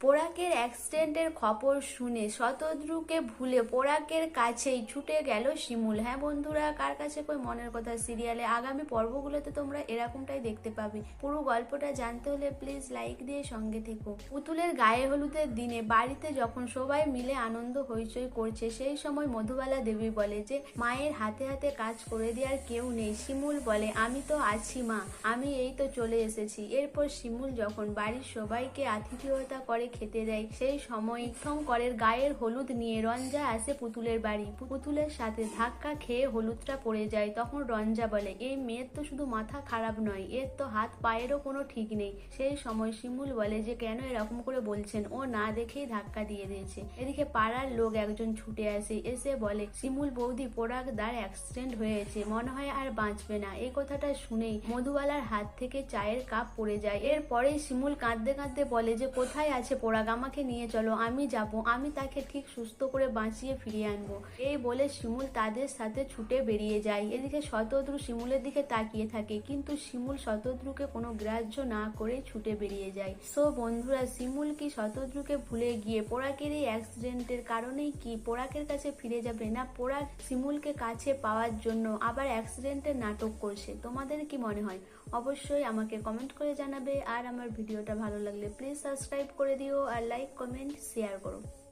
পোড়াকের অ্যাক্সিডেন্টের খবর শুনে শতদ্রুকে ভুলে পোড়াকের কাছেই ছুটে গেল শিমুল। হ্যাঁ বন্ধুরা, কার কাছে কই মনের কথা? সিরিয়ালে আগামী পর্বগুলোতে তোমরা এরকমটাই দেখতে পাবে। পুরো গল্পটা জানতে হলে প্লিজ লাইক দিয়ে সঙ্গে থেকো। পুতুলের গায়ে হলুদের দিনে বাড়িতে যখন সবাই মিলে আনন্দ হইচই করছে, সেই সময় মধুবালা দেবী বলে যে, মায়ের হাতে হাতে কাজ করে দেওয়ার কেউ নেই। শিমুল বলে, আমি তো আছি মা, আমি এই তো চলে এসেছি। এরপর শিমুল যখন বাড়ির সবাইকে আতিথেয়তা করে খেতে দেয়। সেই সময় শঙ্করের গায়ের হলুদ নিয়ে রঞ্জা আসে পুতুলের বাড়ি। পুতুলের সাথে ধাক্কা খেয়ে হলুদটা পড়ে যায়। তখন রঞ্জা বলে, এই মেয়ের তো শুধু মাথা খারাপ নয়, এর তো হাত পায়েরও কোনো ঠিক নেই। সেই সময় শিমুল বলে, যে কেন এরকম করে বলছেন? ও না দেখেই ধাক্কা দিয়ে দিয়েছে। এদিকে পাড়ার লোক একজন ছুটে আসে, এসে বলে, শিমুল বৌদি পোড়াক দার অ্যাক্সিডেন্ট হয়েছে, মনে হয় আর বাঁচবে না। এই কথাটা শুনেই মধুবালার হাত থেকে চায়ের কাপ পড়ে যায়। এরপরে শিমুল কাঁদতে কাঁদতে বলে, যে কোথায় আছে পোড়াক আমাকে নিয়ে চলো, আমি যাব, আমি তাকে ঠিক সুস্থ করে বাঁচিয়ে ফিরিয়ে আনব। এই বলে শিমুল তাদের সাথে ছুটে বেরিয়ে যায়। এদিকে শতদ্রু শিমুলের দিকে তাকিয়ে থাকে, কিন্তু শিমুল শতদ্রুকে কোনো গ্রাহ্য না করে ছুটে বেরিয়ে যায়। সো বন্ধুরা, শিমুল কি শতদ্রুকে ভুলে গিয়ে পোড়াকের এই অ্যাক্সিডেন্টের কারণেই কি পোড়াকের কাছে ফিরে যাবে, না পোড়াক শিমুলকে কাছে পাওয়ার জন্য আবার অ্যাক্সিডেন্টের নাটক করছে? তোমাদের কি মনে হয়? অবশ্যই আমাকে কমেন্ট করে জানাবে। আর আমার ভিডিওটা ভালো লাগলে প্লিজ সাবস্ক্রাইব করে দিও। আর লাইক কমেন্ট শেয়ার করো